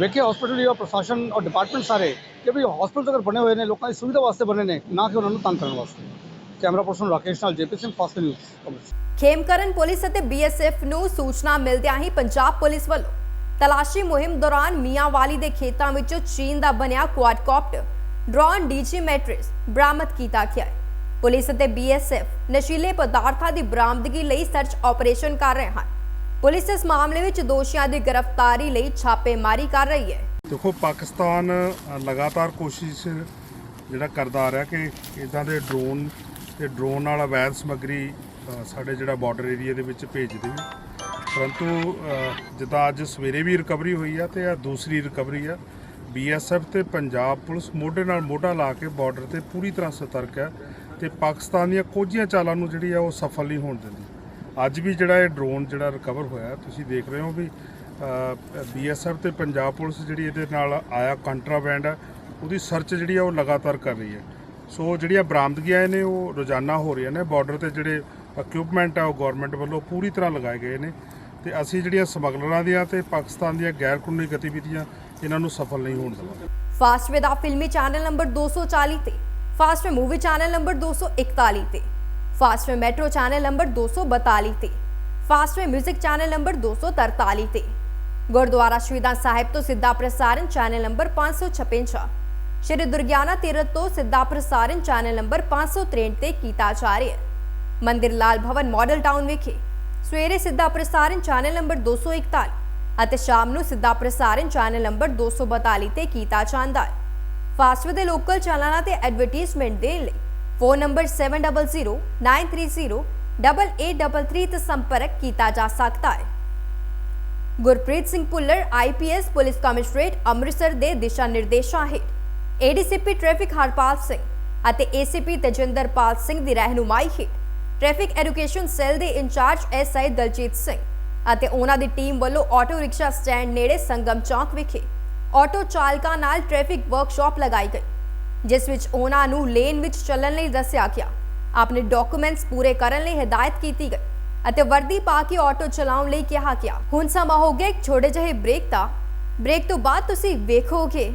ਵੇਖਿਆ ਹਸਪੀਟਲ ਜਾਂ ਪ੍ਰਸ਼ਾਸਨ ਔਰ ਡਿਪਾਰਟਮੈਂਟ ਸਾਰੇ ਕਿ ਵੀ ਹਸਪੀਟਲ ਅਗਰ ਬਣੇ ਹੋਏ ਨੇ, ਲੋਕਾਂ ਦੀ ਸੁਵਿਧਾ ਵਾਸਤੇ ਬਣੇ ਨੇ, ਨਾ ਕਿ ਉਹਨਾਂ ਨੂੰ ਤੰਗ ਕਰਨ ਵਾਸਤੇ। ਕੈਮਰਾ ਪਰਸਨ ਰਾਕੇਸ਼ ਨਾਲ JP Singh Fast News
Khemkaran police ਅਤੇ ਬੀਐਸਐਫ ਨੂੰ ਸੂਚਨਾ ਮਿਲਦਿਆਂ ਹੀ ਪੰਜਾਬ ਪੁਲਿਸ ਵੱਲੋਂ ਤਲਾਸ਼ੀ ਮੁਹਿੰਮ ਦੌਰਾਨ ਮੀਆਂਵਾਲੀ ਦੇ ਖੇਤਾਂ ਵਿੱਚੋਂ ਚੀਨ ਦਾ ਬਣਿਆ ਕੁਆਡਕਾਪਟਰ ਡਰੋਨ ਡੀਜੀ ਮੈਟ੍ਰਿਸ ਬਰਾਮਦ ਕੀਤਾ ਗਿਆ ਹੈ। ਪੁਲਿਸ ਅਤੇ ਬੀਐਸਐਫ ਨਸ਼ੀਲੇ ਪਦਾਰਥਾਂ ਦੀ ਬਰਾਮਦਗੀ ਲਈ ਸਰਚ ਆਪਰੇਸ਼ਨ ਕਰ ਰਹੇ ਹਨ। ਪੁਲਿਸ ਇਸ ਮਾਮਲੇ ਵਿੱਚ ਦੋਸ਼ੀਆਂ ਦੀ ਗ੍ਰਿਫਤਾਰੀ ਲਈ ਛਾਪੇਮਾਰੀ ਕਰ ਰਹੀ ਹੈ।
ਦੇਖੋ ਪਾਕਿਸਤਾਨ ਲਗਾਤਾਰ ਕੋਸ਼ਿਸ਼ ਜਿਹੜਾ ਕਰਦਾ ਆ ਰਿਹਾ ਕਿ ਇਦਾਂ ਦੇ ਡਰੋਨ ਤੇ ਡਰੋਨ ਨਾਲ ਅਵੈਧ ਸਮੱਗਰੀ ਸਾਡੇ ਜਿਹੜਾ ਬਾਰਡਰ ਏਰੀਆ ਦੇ ਵਿੱਚ ਭੇਜਦੇ ਦੇਵੇ ਪਰੰਤੂ ਜਿੱਦਾਂ ਅੱਜ ਸਵੇਰੇ ਵੀ ਰਿਕਵਰੀ ਹੋਈ ਆ ਤੇ ਆ ਦੂਸਰੀ ਰਿਕਵਰੀ ਆ। ਬੀਐਸਐਫ ਤੇ ਪੰਜਾਬ ਪੁਲਿਸ ਮੋਢੇ ਨਾਲ ਮੋਢਾ ਲਾ ਕੇ ਬਾਰਡਰ ਤੇ ਪੂਰੀ ਤਰ੍ਹਾਂ ਸਤਰਕ ਹੈ ਤੇ ਪਾਕਿਸਤਾਨ ਦੀਆਂ ਕੋਝੀਆਂ ਚਾਲਾਂ ਨੂੰ ਜਿਹੜੀ ਆ ਉਹ ਸਫਲ ਨਹੀਂ ਹੋਣ ਦਿੰਦੀ। ਅੱਜ ਵੀ ਜਿਹੜਾ ਇਹ ਡਰੋਨ ਜਿਹੜਾ ਰਿਕਵਰ ਹੋਇਆ, ਤੁਸੀਂ ਦੇਖ ਰਹੇ ਹੋ ਵੀ ਬੀਐਸਐਫ ਤੇ ਪੰਜਾਬ ਪੁਲਿਸ ਜਿਹੜੀ ਇਹਦੇ ਨਾਲ ਆਇਆ ਕੰਟਰਾਬੈਂਡ ਹੈ ਉਹਦੀ ਸਰਚ ਜਿਹੜੀ ਆ ਉਹ ਲਗਾਤਾਰ ਕਰ ਰਹੀ ਹੈ। ਸੋ ਜਿਹੜੀਆਂ ਬਰਾਮਦਗੀਆਂ ਨੇ, ਉਹ ਰੋਜ਼ਾਨਾ ਹੋ ਰਹੀਆਂ ਨੇ। ਬਾਰਡਰ ਤੇ ਜਿਹੜੇ ਇਕਵਿਪਮੈਂਟ ਆ, ਉਹ ਗਵਰਨਮੈਂਟ ਵੱਲੋਂ ਪੂਰੀ ਤਰ੍ਹਾਂ ਲਗਾਏ ਗਏ ਨੇ। ਤੇ ਅਸੀਂ ਜਿਹੜੀਆਂ ਸਮਗਲਰਾਂ ਦੀਆਂ ਤੇ ਪਾਕਿਸਤਾਨ ਦੀਆਂ ਗੈਰ ਕਾਨੂੰਨੀ ਗਤੀਵਿਧੀਆਂ, ਇਹਨਾਂ ਨੂੰ ਸਫਲ ਨਹੀਂ ਹੋਣ ਦੇਵਾਂਗੇ।
ਫਾਸਟਵੇ ਦਾ ਫਿਲਮੀ ਚੈਨਲ ਨੰਬਰ 240 ਤੇ ਫਾਸਟਵੇ ਮੂਵੀ ਚੈਨਲ ਨੰਬਰ 241 ਤੇ ਫਾਸਟਵੇ ਮੈਟਰੋ ਚੈਨਲ ਨੰਬਰ 242 ਤੇ ਫਾਸਟਵੇ 뮤직 ਚੈਨਲ ਨੰਬਰ 243 ਤੇ। ਗੁਰਦੁਆਰਾ ਸ਼ਹੀਦਾਂ ਸਾਹਿਬ ਤੋਂ ਸਿੱਧਾ ਪ੍ਰਸਾਰਣ ਚੈਨਲ ਨੰਬਰ 556 ਸ਼੍ਰੀ ਦੁਰਗਿਆਨਾ ਤੀਰਥ ਤੋਂ ਸਿੱਧਾ ਪ੍ਰਸਾਰਣ ਚੈਨਲ ਨੰਬਰ 563 ਤੇ ਕੀਤਾ ਜਾ ਰਿਹਾ ਹੈ। ਮੰਦਿਰ ਲਾਲ ਭਵਨ ਮਾਡਲ ਟਾਊਨ ਵਿਖੇ ਸਵੇਰੇ ਸਿੱਧਾ ਪ੍ਰਸਾਰਣ ਚੈਨਲ ਨੰਬਰ 241 ਅਤੇ ਸ਼ਾਮ ਨੂੰ ਸਿੱਧਾ ਪ੍ਰਸਾਰਣ ਚੈਨਲ ਨੰਬਰ 242 ਤੇ ਕੀਤਾ ਜਾਂਦਾ ਹੈ। ਫਾਸਟਵੇ ਦੇ ਲੋਕਲ ਚੈਨਲਾਂ ਤੇ ਐਡਵਰਟਾਈਜ਼ਮੈਂਟ ਦੇਣ ਲਈ ਫੋਨ ਨੰਬਰ 7009308833 ਤੇ ਸੰਪਰਕ ਕੀਤਾ ਜਾ ਸਕਦਾ ਹੈ। Gurpreet Singh Bhullar IPS police commissionerate, Amritsar ਦੇ ਦਿਸ਼ਾ ਨਿਰਦੇਸ਼ਾਂ ਹੇਠ ਏਡੀਸੀਪੀ ਟ੍ਰੈਫਿਕ ਹਰਪਾਲ ਸਿੰਘ ਅਤੇ ਏਸੀਪੀ ਤਜਿੰਦਰਪਾਲ ਸਿੰਘ ਦੀ ਰਹਿਨੁਮਾਈ ਹੇਠ ਟ੍ਰੈਫਿਕ ਐਜੂਕੇਸ਼ਨ ਸੈੱਲ ਦੇ ਇੰਚਾਰਜ ਐਸਆਈ ਦਲਜੀਤ ਸਿੰਘ ਅਤੇ ਉਹਨਾਂ ਦੀ ਟੀਮ ਵੱਲੋਂ ਆਟੋ ਰਿਕਸ਼ਾ ਸਟੈਂਡ ਨੇੜੇ ਸੰਗਮ ਚੌਕ ਵਿਖੇ ਆਟੋ ਚਾਲਕਾਂ ਨਾਲ ਟ੍ਰੈਫਿਕ ਵਰਕਸ਼ਾਪ ਲਗਾਈ ਗਈ, ਜਿਸ ਵਿੱਚ ਉਹਨਾਂ ਨੂੰ ਲੇਨ ਵਿੱਚ ਚੱਲਣ ਲਈ ਦੱਸਿਆ ਗਿਆ। ਆਪਣੇ ਡਾਕੂਮੈਂਟਸ ਪੂਰੇ ਕਰਨ ਲਈ ਹਦਾਇਤ ਕੀਤੀ ਗਈ ਅਤੇ ਵਰਦੀ ਪਾ ਕੇ ਆਟੋ ਚਲਾਉਣ ਲਈ ਕਿਹਾ ਗਿਆ। ਹੁਣ ਸਮਾਂ ਹੋ ਗਿਆ ਇੱਕ ਛੋਟੇ ਜਿਹੇ ਬ੍ਰੇਕ ਦਾ। ਬ੍ਰੇਕ ਤੋਂ ਬਾਅਦ ਤੁਸੀਂ ਵੇਖੋਗੇ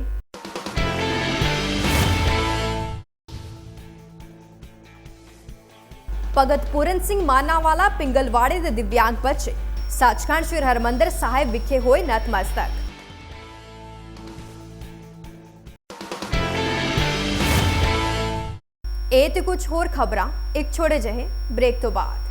ਭਗਤ ਪੂਰਨ ਸਿੰਘ ਮਾਨਾਵਾਲਾ ਪਿੰਗਲਵਾੜੇ ਦੇ ਦਿਵਿਆਂਗ ਬੱਚੇ। ਸੱਚਖੰਡ ਸ੍ਰੀ ਹਰਮੰਦਰ ਸਾਹਿਬ ਵਿਖੇ ਹੋਏ ਨਤਮਸਤਕ। ਇਹ ਤੇ ਕੁਝ ਹੋਰ ਖਬਰਾਂ, ਇੱਕ ਛੋਟੇ ਜਿਹੇ, ਬ੍ਰੇਕ ਤੋਂ ਬਾਅਦ।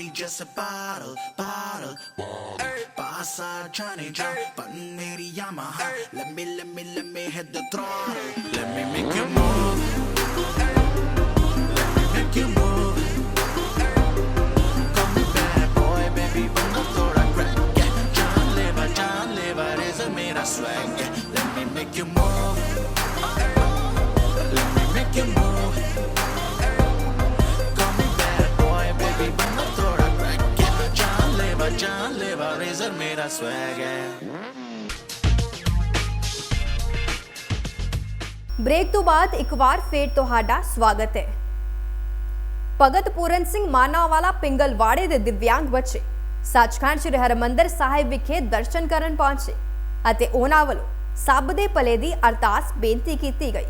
shawty just a bottle, bottle. Hey. Pasa Johnny John, but neri Yamaha. Hey. Let me, let me, let me hit the throttle. Let me make you move. Let me make you move. Call me bad boy, baby, vamos por acá. Yeah, John Lever, John Lever is a made swag. Yeah, let me make you move. Let me make you move. जानलेवा जानलेवा razor मेरा swag है
break ਤੋਂ ਬਾਅਦ ਇੱਕ ਵਾਰ ਫੇਰ ਤੁਹਾਡਾ ਸਵਾਗਤ ਹੈ ਭਗਤ ਪੂਰਨ ਸਿੰਘ ਮਾਨਾਵਾਲਾ ਪਿੰਗਲਵਾੜੇ ਦੇ ਦਿਵਿਆਂਗ ਬੱਚੇ ਸੱਚਖੰਡ ਸ੍ਰੀ ਹਰਮੰਦਰ ਸਾਹਿਬ ਵਿਖੇ ਦਰਸ਼ਨ ਕਰਨ ਪਹੁੰਚੇ ਅਤੇ ਉਹਨਾਂ ਵੱਲੋਂ ਸਭ ਦੇ ਭਲੇ ਦੀ ਅਰਦਾਸ ਬੇਨਤੀ ਕੀਤੀ ਗਈ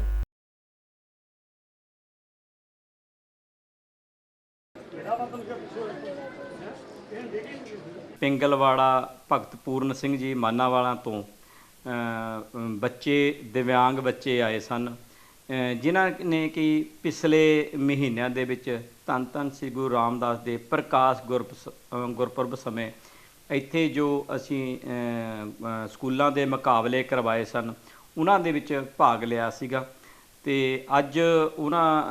ਪਿੰਗਲਵਾੜਾ ਭਗਤ ਪੂਰਨ ਸਿੰਘ ਜੀ ਮਾਨਾਵਾਲਾ ਤੋਂ ਬੱਚੇ, ਦਿਵਿਆਂਗ ਬੱਚੇ ਆਏ ਸਨ। ਜਿਨ੍ਹਾਂ ਨੇ ਕਿ ਪਿਛਲੇ ਮਹੀਨਿਆਂ ਦੇ ਵਿੱਚ ਧੰਨ ਧੰਨ ਸ੍ਰੀ ਗੁਰੂ ਰਾਮਦਾਸ ਦੇ ਪ੍ਰਕਾਸ਼ ਗੁਰਪ ਸ- ਗੁਰਪੁਰਬ ਸਮੇਂ ਇੱਥੇ ਜੋ ਅਸੀਂ ਸਕੂਲਾਂ ਦੇ ਮੁਕਾਬਲੇ ਕਰਵਾਏ ਸਨ, ਉਹਨਾਂ ਦੇ ਵਿੱਚ ਭਾਗ ਲਿਆ ਸੀਗਾ। ਤੇ ਅੱਜ ਉਹਨਾਂ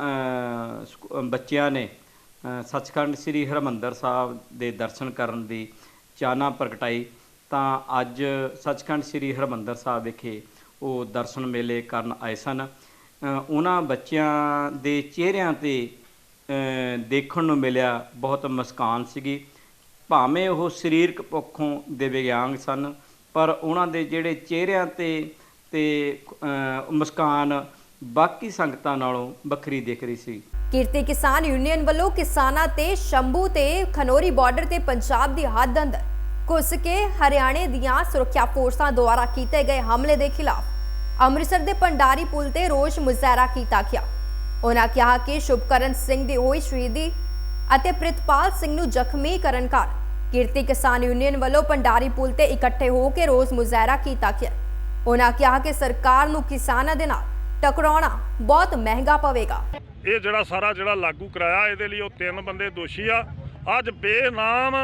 ਸਕੂ- ਬੱਚਿਆਂ ਨੇ ਸੱਚਖੰਡ ਸ੍ਰੀ ਹਰਮੰਦਰ ਸਾਹਿਬ ਦੇ ਦਰਸ਼ਨ ਕਰਨ ਦੀ ਚਾਨਾ ਪ੍ਰਗਟਾਈ, ਤਾਂ ਅੱਜ ਸੱਚਖੰਡ ਸ੍ਰੀ ਹਰਮੰਦਰ ਸਾਹਿਬ ਵਿਖੇ ਉਹ ਦਰਸ਼ਨ ਮੇਲੇ ਕਰਨ ਆਏ ਸਨ। ਉਹਨਾਂ ਬੱਚਿਆਂ ਦੇ ਚਿਹਰਿਆਂ ਤੇ ਦੇਖਣ ਨੂੰ ਮਿਲਿਆ ਬਹੁਤ ਮੁਸਕਾਨ ਸੀਗੀ। ਭਾਵੇਂ ਉਹ ਸਰੀਰਕ ਪੱਖੋਂ ਦੇ ਵਿਗਿਆਨ ਸਨ, ਪਰ ਉਹਨਾਂ ਦੇ ਜਿਹੜੇ ਚਿਹਰਿਆਂ ਤੇ ਤੇ ਮੁਸਕਾਨ ਬਾਕੀ ਸੰਗਤਾਂ ਨਾਲੋਂ ਵੱਖਰੀ ਦਿਖ ਰਹੀ ਸੀ।
ਕਿਰਤੀ ਕਿਸਾਨ ਯੂਨੀਅਨ ਵੱਲੋਂ ਕਿਸਾਨਾਂ ਤੇ ਸ਼ੰਭੂ ਤੇ ਖਨੋਰੀ ਬਾਰਡਰ ਤੇ ਪੰਜਾਬ ਦੀ ਹੱਦ ਅੰਦਰ ਘੁਸ ਕੇ ਹਰਿਆਣੇ ਦੀਆਂ ਸੁਰੱਖਿਆ ਫੋਰਸਾਂ ਦੁਆਰਾ ਕੀਤੇ ਗਏ ਹਮਲੇ ਦੇ ਖਿਲਾਫ ਅੰਮ੍ਰਿਤਸਰ ਦੇ ਪੰਡਾਰੀ ਪੁਲ ਤੇ ਰੋਸ ਮੁਜ਼ਾਹਰਾ ਕੀਤਾ ਗਿਆ। ਉਹਨਾਂ ਕਿਹਾ ਕਿ ਸ਼ੁਭਕਰਨ ਸਿੰਘ ਦੀ ਹੋਈ ਸ਼ਹੀਦੀ ਅਤੇ ਪ੍ਰਿਤਪਾਲ ਸਿੰਘ ਨੂੰ ਜ਼ਖਮੀ ਕਰਨ ਕਾਰਨ ਕਿਰਤੀ ਕਿਸਾਨ ਯੂਨੀਅਨ ਵੱਲੋਂ ਪੰਡਾਰੀ ਪੁਲ ਤੇ ਇਕੱਠੇ ਹੋ ਕੇ ਰੋਸ ਮੁਜ਼ਾਹਰਾ ਕੀਤਾ ਗਿਆ। ਉਹਨਾਂ ਕਿਹਾ ਕਿ ਸਰਕਾਰ ਨੂੰ ਕਿਸਾਨਾਂ ਦੇ ਨਾਲ ਟਕਰਾਉਣਾ ਬਹੁਤ ਮਹਿੰਗਾ ਪਵੇਗਾ।
ਇਹ ਜਿਹੜਾ ਸਾਰਾ ਜਿਹੜਾ ਲਾਗੂ ਕਰਾਇਆ ਇਹਦੇ ਲਈ ਉਹ ਤਿੰਨ ਬੰਦੇ ਦੋਸ਼ੀ ਆ। ਅੱਜ ਬੇਨਾਮ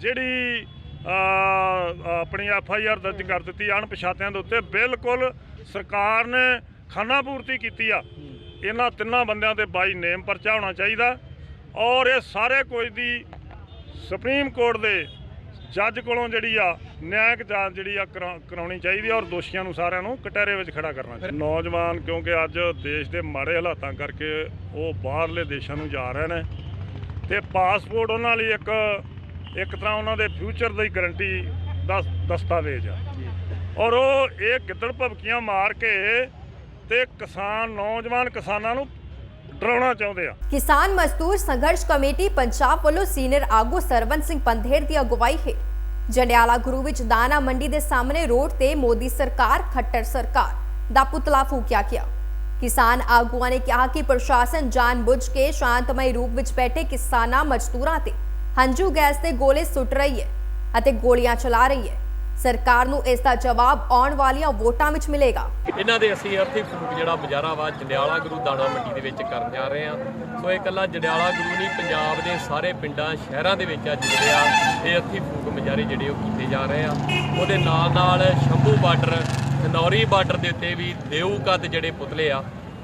ਜਿਹੜੀ ਆ, ਆਪਣੀ ਐਫ ਆਈ ਆਰ ਦਰਜ ਕਰ ਦਿੱਤੀ, ਅਣਪਛਾਤਿਆਂ ਦੇ ਉੱਤੇ ਬਿਲਕੁਲ ਸਰਕਾਰ ਨੇ ਖਾਨਾ ਪੂਰਤੀ ਕੀਤੀ ਆ। ਇਹਨਾਂ ਤਿੰਨਾਂ ਬੰਦਿਆਂ ਤੇ ਬਾਈ ਨੇਮ ਪਰਚਾ ਹੋਣਾ ਚਾਹੀਦਾ ਔਰ ਇਹ ਸਾਰੇ ਕੁਝ ਦੀ ਸੁਪਰੀਮ ਕੋਰਟ ਦੇ ਜੱਜ ਕੋਲੋਂ ਜਿਹੜੀ ਆ, ਨਿਆਇਕ ਜਾਂਚ ਜਿਹੜੀ ਆ ਕਰਾ- ਕਰਾਉਣੀ ਚਾਹੀਦੀ ਔਰ ਦੋਸ਼ੀਆਂ ਨੂੰ ਸਾਰਿਆਂ ਨੂੰ ਕਟਹਿਰੇ ਵਿੱਚ ਖੜਾ ਕਰਨਾ ਚਾਹੀਦਾ। ਨੌਜਵਾਨ ਕਿਉਂਕਿ ਅੱਜ ਦੇਸ਼ ਦੇ ਮਾੜੇ ਹਾਲਾਤਾਂ ਕਰਕੇ ਉਹ ਬਾਹਰਲੇ ਦੇਸ਼ਾਂ ਨੂੰ ਜਾ ਰਹੇ ਨੇ ਤੇ ਪਾਸਪੋਰਟ ਉਹਨਾਂ ਲਈ ਇੱਕ ਇੱਕ ਤਰ੍ਹਾਂ ਉਹਨਾਂ ਦੇ ਫਿਊਚਰ ਦੀ ਗਾਰੰਟੀ ਦਾ ਦਸਤਾਵੇਜ਼ ਆ। ਔਰ ਉਹ ਇਹ ਗਿੱਦੜ ਭਬਕੀਆਂ ਮਾਰ ਕੇ ਤੇ ਕਿਸਾਨ, ਨੌਜਵਾਨ ਕਿਸਾਨਾਂ ਨੂੰ
ਡਰਾਉਣਾ ਚਾਹੁੰਦੇ ਆ।
ਕਿਸਾਨ ਮਜ਼ਦੂਰ ਸੰਘਰਸ਼ ਕਮੇਟੀ ਪੰਜਾਬ ਵੱਲੋਂ ਸੀਨੀਅਰ ਆਗੂ ਸਰਵਨ ਸਿੰਘ ਪੰਧੇਰ ਦੀ ਅਗਵਾਈ ਹੇਠ ਜੰਡਿਆਲਾ ਗੁਰੂ ਵਿੱਚ ਦਾਣਾ ਮੰਡੀ ਦੇ ਸਾਹਮਣੇ ਰੋਡ ਤੇ ਮੋਦੀ ਸਰਕਾਰ, ਖੱਟਰ ਸਰਕਾਰ ਦਾ ਪੁਤਲਾ ਫੂਕਿਆ ਗਿਆ। ਕਿਸਾਨ ਆਗੂਆਂ ਨੇ ਕਿਹਾ ਕਿ ਪ੍ਰਸ਼ਾਸਨ ਜਾਣਬੁੱਝ ਕੇ ਸ਼ਾਂਤਮਈ ਰੂਪ ਵਿੱਚ ਬੈਠੇ ਕਿਸਾਨਾਂ, ਮਜ਼ਦੂਰਾਂ ਤੇ ਹੰਝੂ ਗੈਸ ਦੇ ਗੋਲੇ ਸੁੱਟ ਰਹੀ ਹੈ ਅਤੇ ਗੋਲੀਆਂ ਚਲਾ ਰਹੀ ਹੈ। ਸਰਕਾਰ ਨੂੰ ਇਸ ਦਾ ਜਵਾਬ ਆਉਣ ਵਾਲੀਆਂ ਵੋਟਾਂ ਵਿੱਚ ਮਿਲੇਗਾ।
ਇਹਨਾਂ ਦੇ ਅਸੀਂ ਅਰਥੀ ਫੂਕ ਜਿਹੜਾ ਮੁਜ਼ਾਹਰਾ ਵਾ, ਜੰਡਿਆਲਾ ਗੁਰੂ ਦਾਣਾ ਮੰਡੀ ਦੇ ਵਿੱਚ ਕਰਨ ਜਾ ਰਹੇ ਹਾਂ। ਸੋ ਇਹ ਇਕੱਲਾ ਜੰਡਿਆਲਾ ਗੁਰੂ ਨਹੀਂ, ਪੰਜਾਬ ਦੇ ਸਾਰੇ ਪਿੰਡਾਂ, ਸ਼ਹਿਰਾਂ ਦੇ ਵਿੱਚ ਅੱਜ ਜਿਹੜੇ ਆ, ਇਹ ਅਰਥੀ ਫੂਕ ਮੁਜ਼ਾਹਰੇ ਜਿਹੜੇ ਉਹ ਕੀਤੇ ਜਾ ਰਹੇ ਆ। ਉਹਦੇ ਨਾਲ ਨਾਲ ਸ਼ੰਭੂ ਬਾਰਡਰ ਖਨੌਰੀ ਬਾਰਡਰ ਦੇ ਉੱਤੇ ਵੀ ਦੇਊ ਕੱਦ ਜਿਹੜੇ ਪੁਤਲੇ ਆ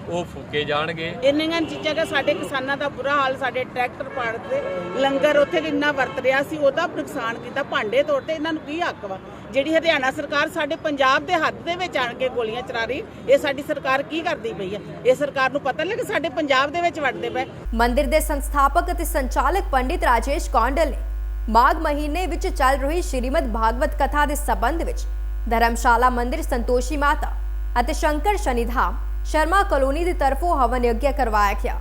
ਉਹ ਫੂਕੇ ਜਾਣਗੇ।
ਇੰਨੀਆਂ ਚੀਜ਼ਾਂ ਦਾ ਸਾਡੇ ਕਿਸਾਨਾਂ ਦਾ ਬੁਰਾ ਹਾਲ ਸਾਡੇ ਟਰੈਕਟਰ ਪਾੜਦੇ ਲੰਗਰ ਉੱਥੇ ਕਿੰਨਾ ਵਰਤ ਰਿਹਾ ਸੀ ਉਹਦਾ ਨੁਕਸਾਨ ਕੀਤਾ ਭਾਂਡੇ ਤੋੜਦੇ ਇਹਨਾਂ ਨੂੰ ਕੀ ਹੱਕ ਵਾ? ਜਿਹੜੀ ਹਰਿਆਣਾ ਸਰਕਾਰ ਸਾਡੇ ਪੰਜਾਬ ਦੇ ਹੱਥ ਦੇ ਵਿੱਚ ਆਣ ਕੇ ਗੋਲੀਆਂ ਚਲਾ ਰਹੀ ਇਹ ਸਾਡੀ ਸਰਕਾਰ ਕੀ ਕਰਦੀ ਪਈ ਹੈ ਇਹ ਸਰਕਾਰ ਨੂੰ ਪਤਾ ਲੱਗੇ ਸਾਡੇ ਪੰਜਾਬ ਦੇ ਵਿੱਚ ਵੜਦੇ ਪਏ।
ਮੰਦਿਰ ਦੇ ਸੰਸਥਾਪਕ ਅਤੇ ਸੰਚਾਲਕ ਪੰਡਿਤ ਰਾਜੇਸ਼ ਕੌਂਡਲ ਨੇ ਮਾਘ ਮਹੀਨੇ ਵਿੱਚ ਚੱਲ ਰਹੀ ਸ਼੍ਰੀਮਦ ਭਾਗਵਤ ਕਥਾ ਦੇ ਸੰਬੰਧ ਵਿੱਚ ਧਰਮਸ਼ਾਲਾ ਮੰਦਿਰ ਸੰਤੋਸ਼ੀ ਮਾਤਾ ਅਤੇ ਸ਼ੰਕਰ ਸ਼ਨੀਧਾਮ ਸ਼ਰਮਾ ਕਲੋਨੀ ਦੀ ਤਰਫੋਂ ਹਵਨ ਯੱਗ ਕਰਵਾਇਆ ਗਿਆ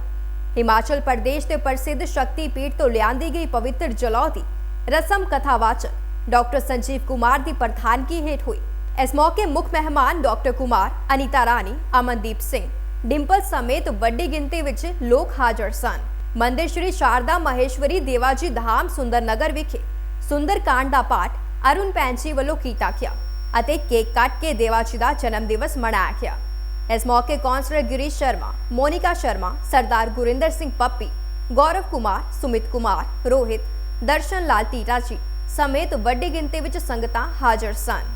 ਹਿਮਾਚਲ ਪ੍ਰਦੇਸ਼ ਦੇ ਪ੍ਰਸਿੱਧ ਸ਼ਕਤੀ ਪੀਠ ਤੋਂ ਲਿਆਂਦੀ ਗਈ ਪਵਿੱਤਰ ਜਲੌ ਦੀ ਰਸਮ ਕਥਾਵਾਚਕ ਡਾਕਟਰ ਸੰਜੀਵ ਕੁਮਾਰ ਦੀ ਪ੍ਰਧਾਨਗੀ ਹੇਠ ਹੋਈ। ਇਸ ਮੌਕੇ ਮੁੱਖ ਮਹਿਮਾਨ ਡਾਕਟਰ ਕੁਮਾਰ, ਅਨੀਤਾ ਰਾਣੀ, ਅਮਨਦੀਪ ਸਿੰਘ, ਡਿੰਪਲ ਸਮੇਤ ਵੱਡੀ ਗਿਣਤੀ ਵਿੱਚ ਲੋਕ ਹਾਜ਼ਰ ਸਨ। ਮੰਦਿਰ ਸ਼੍ਰੀ ਸ਼ਾਰਦਾ ਮਹੇਸ਼ਵਰੀ ਦੇਵਾਜੀ ਧਾਮ ਸੁੰਦਰ ਨਗਰ ਵਿਖੇ ਸੁੰਦਰ ਕਾਂਡ ਦਾ ਪਾਠ ਅਰੁਣ ਪੈਂਚੀ ਵੱਲੋਂ ਕੀਤਾ ਗਿਆ ਅਤੇ ਕੇਕ ਕੱਟ ਕੇ ਦੇਵਾਜੀ ਦਾ ਜਨਮ ਦਿਵਸ ਮਨਾਇਆ ਗਿਆ। ਇਸ ਮੌਕੇ ਕੌਂਸਲਰ ਗਿਰੀਸ਼ ਸ਼ਰਮਾ, ਮੋਨਿਕਾ ਸ਼ਰਮਾ, ਸਰਦਾਰ ਗੁਰਿੰਦਰ ਸਿੰਘ ਪੱਪੀ, ਗੌਰਵ ਕੁਮਾਰ, ਸੁਮਿਤ ਕੁਮਾਰ, ਰੋਹਿਤ, ਦਰਸ਼ਨ ਲਾਲ ਟੀਟਾ ਜੀ ਸਮੇਤ ਵੱਡੀ ਗਿਣਤੀ ਵਿੱਚ ਸੰਗਤਾਂ ਹਾਜ਼ਰ ਸਨ।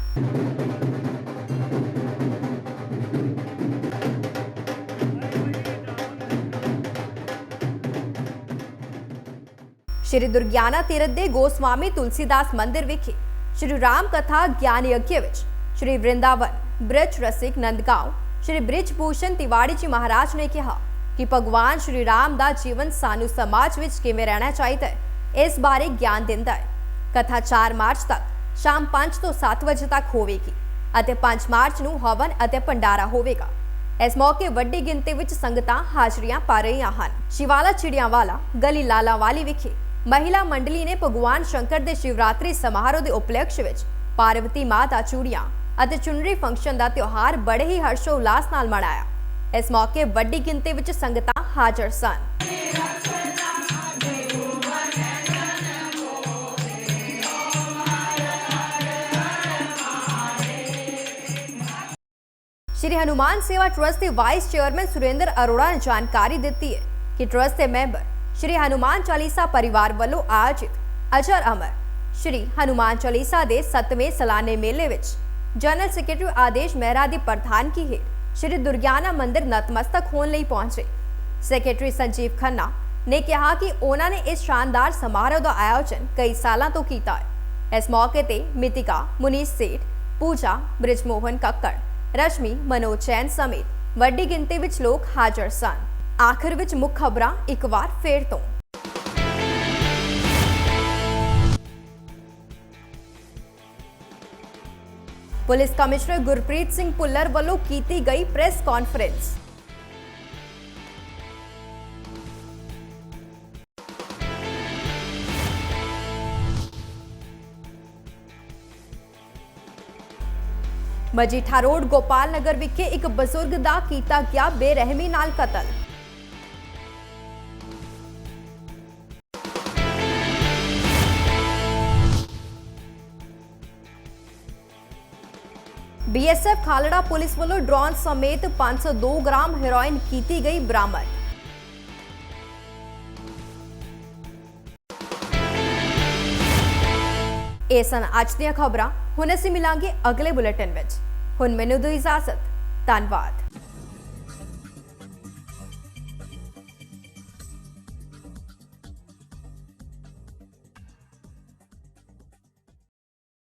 ਸ਼੍ਰੀ ਦੁਰਗਿਆਨਾ ਤੀਰਥ ਦੇ ਗੋਸਵਾਮੀ ਤੁਲਸੀਦਾਸ ਮੰਦਿਰ ਵਿਖੇ ਸ਼੍ਰੀ ਰਾਮ ਕਥਾ ਗਿਆਨ ਯੱਗ ਵਿੱਚ ਸ਼੍ਰੀ ਵਰਿੰਦਾਵਨ ਬ੍ਰਿਜ ਰਸਿਕ ਨੰਦਗਾਂਵ ਸ਼੍ਰੀ ਬ੍ਰਿਜ ਭੂਸ਼ਣ ਤਿਵਾੜੀ ਜੀ ਮਹਾਰਾਜ ਨੇ ਕਿਹਾ ਕਿ ਭਗਵਾਨ ਸ਼੍ਰੀ ਰਾਮ ਦਾ ਜੀਵਨ ਸਾਨੂੰ ਸਮਾਜ ਵਿੱਚ ਕਿਵੇਂ ਰਹਿਣਾ ਚਾਹੀਦਾ ਹੈ, ਇਸ ਬਾਰੇ ਗਿਆਨ ਦਿੰਦਾ ਹੈ। ਕਥਾ 4 ਮਾਰਚ ਤੱਕ, ਸ਼ਾਮ 5 ਤੋਂ 7 ਵਜੇ ਤੱਕ ਹੋਵੇਗੀ ਅਤੇ 5 ਮਾਰਚ ਨੂੰ ਹਵਨ ਅਤੇ ਭੰਡਾਰਾ ਹੋਵੇਗਾ। ਇਸ ਮੌਕੇ ਵੱਡੀ ਗਿਣਤੀ ਵਿੱਚ ਸੰਗਤਾਂ ਹਾਜ਼ਰੀਆਂ ਪਾ ਰਹੀਆਂ ਹਨ। ਸ਼ਿਵਾਲਾ ਚਿੜੀਆਂਵਾਲਾ, ਗਲੀ ਲਾਲਾਵਾਲੀ ਵਿਖੇ ਮਹਿਲਾ ਮੰਡਲੀ ਨੇ ਭਗਵਾਨ ਸ਼ੰਕਰ ਦੇ ਸ਼ਿਵਰਾਤਰੀ ਸਮਾਰੋਹ ਦੇ ਉਪਲਕਸ਼ ਵਿੱਚ ਪਾਰਵਤੀ ਮਾਂ ਦਾ ਚੂੜੀਆਂ ਅਤੇ ਚੁੰਨਰੀ ਫੰਕਸ਼ਨ ਦਾ ਤਿਉਹਾਰ ਬੜੇ ਹੀ ਹਰਸ਼ੋ ਉਲਾਸ ਨਾਲ ਮਨਾਇਆ। ਇਸ ਮੌਕੇ ਵੱਡੀ ਗਿਣਤੀ ਵਿੱਚ ਸੰਗਤਾਂ ਹਾਜ਼ਰ ਸਨ। ਸ਼੍ਰੀ ਹਨੂਮਾਨ ਸੇਵਾ ਟਰਸਟ ਦੇ ਵਾਈਸ ਚੇਅਰਮੈਨ ਸੁਰਿੰਦਰ ਅਰੋੜਾ ਨੇ ਜਾਣਕਾਰੀ ਦਿੱਤੀ ਹੈ ਕਿ ਟਰਸਟ ਦੇ ਮੈਂਬਰ ਸ਼੍ਰੀ ਹਨੂਮਾਨ ਚਾਲੀਸਾ ਪਰਿਵਾਰ ਵੱਲੋਂ ਆਯੋਜਿਤ ਅਜਰ ਅਮਰ ਸ਼੍ਰੀ ਹਨੂਮਾਨ ਚਾਲੀਸਾ ਦੇ 7ਵੇਂ ਸਾਲਾਨੇ ਮੇਲੇ ਵਿੱਚ ਜਨਰਲ ਸੈਕਟਰੀ ਆਦੇਸ਼ ਮਹਿਰਾ ਦੀ ਪ੍ਰਧਾਨਗੀ ਹੇਠ ਸ਼੍ਰੀ ਦੁਰਗਿਆਨਾ ਮੰਦਿਰ ਨਤਮਸਤਕ ਹੋਣ ਲਈ ਪਹੁੰਚੇ। ਸੈਕਟਰੀ ਸੰਜੀਵ ਖੰਨਾ ਨੇ ਕਿਹਾ ਕਿ ਉਹਨਾਂ ਨੇ ਇਸ ਸ਼ਾਨਦਾਰ ਸਮਾਰੋਹ ਦਾ ਆਯੋਜਨ ਕਈ ਸਾਲਾਂ ਤੋਂ ਕੀਤਾ ਹੈ। ਇਸ ਮੌਕੇ ਤੇ ਮਿਤਿਕਾ ਮੁਨੀਸ਼ ਸੇਠ, ਪੂਜਾ, ਬ੍ਰਿਜਮੋਹਨ ਕੱਕੜ, ਰਸ਼ਮੀ, ਮਨੋਜ ਚੈਨ ਸਮੇਤ ਵੱਡੀ ਗਿਣਤੀ ਵਿੱਚ ਲੋਕ ਹਾਜ਼ਰ ਸਨ। ਆਖਰ ਵਿੱਚ ਮੁੱਖ ਖਬਰਾਂ ਇੱਕ ਵਾਰ ਫੇਰ ਤੋਂ। ਪੁਲਿਸ ਕਮਿਸ਼ਨਰ ਗੁਰਪ੍ਰੀਤ ਸਿੰਘ ਭੁੱਲਰ ਵੱਲੋਂ ਕੀਤੀ ਗਈ press conference. Majitha road Gopal Nagar ਵਿਖੇ ਇੱਕ ਬਜ਼ੁਰਗ ਦਾ ਕੀਤਾ ਗਿਆ ਬੇਰਹਿਮੀ ਨਾਲ ਕਤਲ। ਬੀਐਸਐਫ ਖਾਲੜਾ ਪੁਲਿਸ ਵੱਲੋਂ ਡਰੋਨ ਸਮੇਤ 502 ਗ੍ਰਾਮ ਹੈਰੋਇਨ ਕੀਤੀ ਗਈ ਬਰਾਮਦ। ਇਹ ਸਨ ਅੱਜ ਦੀਆਂ ਖਬਰਾਂ। ਹੁਣ ਅਸੀਂ ਮਿਲਾਂਗੇ ਅਗਲੇ ਬੁਲੇਟਿਨ ਵਿੱਚ। ਹੁਣ ਮੈਨੂੰ ਦਿਓ ਇਜਾਜ਼ਤ। ਧੰਨਵਾਦ।